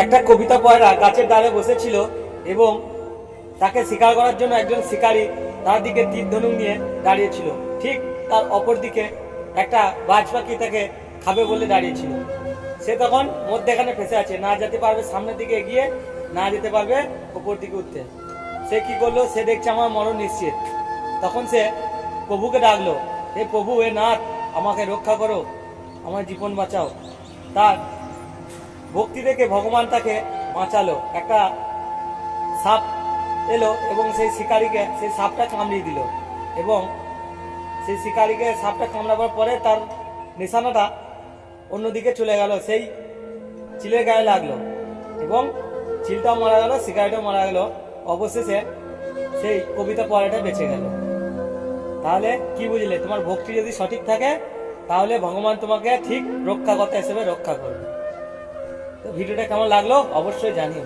একটা কবিতা পয়রা গাছের ডালে বসেছিল এবং তাকে শিকার করার জন্য একজন শিকারী তার দিকে তীর ধনুক নিয়ে দাঁড়িয়েছিল। ঠিক তার অপর দিকে একটা বাজ পাখি তাকে খাবে বলে দাঁড়িয়েছিল। সে তখন মধ্যেখানে ফেসে আছে। না যেতে পারবে সামনের দিকে এগিয়ে, না যেতে পারবে ওপর দিকে উঠতে। সে কি করল? সে দেখছে আমার মরণ নিশ্চিত। তখন সে প্রভুকে ডাকলো, হে প্রভু এ নাথ, আমাকে রক্ষা করো, আমার জীবন বাঁচাও। তার ভক্তি দেখে ভগবান তাকে বাঁচালো। একটা সাপ এলো এবং সেই শিকারীকে, সেই সাপটা কামড়িয়ে দিল এবং সেই শিকারীকে সাপটা কামড়াবার পরে তার নিশানাটা অন্যদিকে চলে গেল। সেই চিলের গায়ে লাগল এবং চিলটাও মারা গেল, শিকারিটাও মারা গেল। অবশেষে সেই কবিতা পড়াটা বেঁচে গেল। তাহলে কি বুঝলে? তোমার ভক্তি যদি সঠিক থাকে, তাহলে ভগবান তোমাকে ঠিক রক্ষাকর্তা হিসেবে রক্ষা করবে। ভিডিওটা কেমন লাগল? অবশ্যই জানিও।